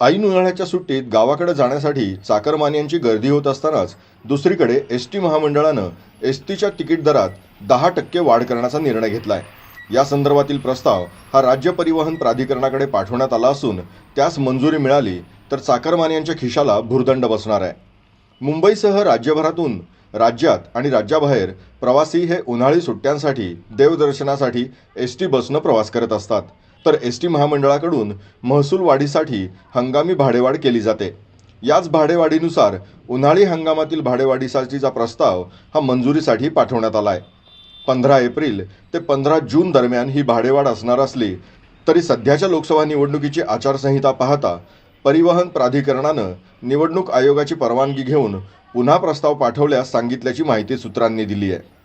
ऐन उन्हाळ्याच्या सुट्टीत गावाकडे जाण्यासाठी चाकरमान्यांची गर्दी होत असतानाच दुसरीकडे एस टी महामंडळानं एस टीच्या तिकीट दरात दहा टक्के वाढ करण्याचा निर्णय घेतलाय. या संदर्भातील प्रस्ताव हा राज्य परिवहन प्राधिकरणाकडे पाठवण्यात आला असून त्यास मंजुरी मिळाली तर चाकरमान्यांच्या खिशाला भुर्दंड बसणार आहे. मुंबईसह राज्यभरातून राज्यात आणि राज्याबाहेर प्रवासी हे उन्हाळी सुट्ट्यांसाठी देवदर्शनासाठी एस टी बसनं प्रवास करत असतात. तर एस टी महामंडळाकडून महसूल वाढीसाठी हंगामी भाडेवाढ केली जाते. याच भाडेवाढीनुसार उन्हाळी हंगामातील भाडेवाढीसाठीचा प्रस्ताव हा मंजुरीसाठी पाठवण्यात आला आहे पंधरा एप्रिल ते पंधरा जून दरम्यान ही भाडेवाढ असणार असली तरी सध्याच्या लोकसभा निवडणुकीची आचारसंहिता पाहता परिवहन प्राधिकरणानं निवडणूक आयोगाची परवानगी घेऊन पुन्हा प्रस्ताव पाठवल्यास सांगितल्याची माहिती सूत्रांनी दिली आहे